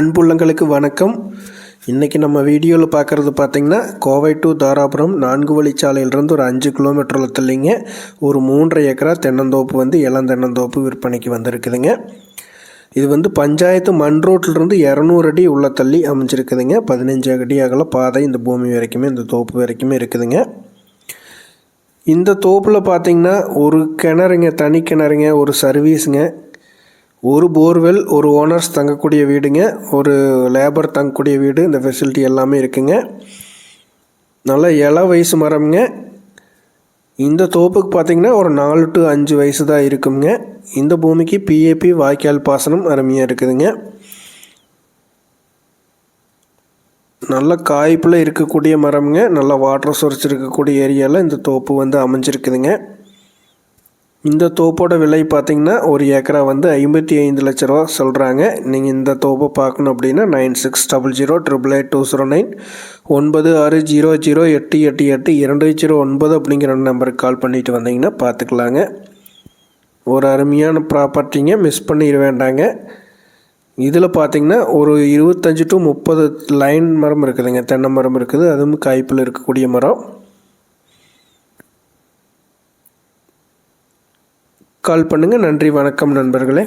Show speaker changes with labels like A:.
A: அன்புள்ளங்களுக்கு வணக்கம். இன்றைக்கி நம்ம வீடியோவில் பார்க்குறது பார்த்திங்கன்னா கோவை டு தாராபுரம் நான்கு வழிச்சாலையிலிருந்து ஒரு அஞ்சு கிலோமீட்டரில் தள்ளிங்க. ஒரு மூன்றரை ஏக்கரா தென்னந்தோப்பு வந்து இளந்தென்னந்தோப்பு விற்பனைக்கு வந்திருக்குதுங்க. இது வந்து பஞ்சாயத்து மண் ரோட்டிலிருந்து இரநூறு அடி உள்ள தள்ளி அமைஞ்சிருக்குதுங்க. பதினஞ்சு அடி அகல பாதை இந்த பூமி வரைக்குமே இந்த தோப்பு வரைக்குமே இருக்குதுங்க. இந்த தோப்பில் பார்த்திங்கன்னா ஒரு கிணறுங்க தனி கிணறுங்க ஒரு சர்வீஸுங்க ஒரு போர்வெல் ஒரு ஓனர்ஸ் தங்கக்கூடிய வீடுங்க ஒரு லேபர் தங்கக்கூடிய வீடு இந்த ஃபெசிலிட்டி எல்லாமே இருக்குங்க. நல்ல இள வயசு மரம்ங்க. இந்த தோப்புக்கு பார்த்திங்கன்னா ஒரு நாலு டு அஞ்சு வயசு தான் இருக்குங்க. இந்த பூமிக்கு பிஏபி வாய்க்கால் பாசனம் அருமையாக இருக்குதுங்க. நல்ல காய்ப்பில் இருக்கக்கூடிய மரம்ங்க. நல்ல வாட்டர் சோர்ஸ் இருக்கக்கூடிய ஏரியாவில் இந்த தோப்பு வந்து அமைஞ்சிருக்குதுங்க. இந்த தோப்போட விலை பார்த்திங்கன்னா ஒரு ஏக்கரா வந்து ஐம்பத்தி ஐந்து லட்ச ரூபா சொல்கிறாங்க நீங்கள் இந்த தோப்பை பார்க்கணும் அப்படின்னா nine six double zero triple eight two zero nine ஒன்பது ஆறு ஜீரோ ஜீரோ எட்டு எட்டு எட்டு இரண்டு ஜீரோ ஒன்பது அப்படிங்கிற நம்பருக்கு கால் பண்ணிட்டு வந்தீங்கன்னா பார்த்துக்கலாங்க. ஒரு அருமையான ப்ராப்பர்ட்டிங்க மிஸ் பண்ணிட வேண்டாங்க. இதில் பார்த்திங்கன்னா ஒரு இருபத்தஞ்சி டு முப்பது லைன் மரம் இருக்குதுங்க தென்னை மரம் இருக்குது. அதுவும் காய்ப்பில் இருக்கக்கூடிய மரம். கால் பண்ணுங்கள் நன்றி. வணக்கம் நண்பர்களே.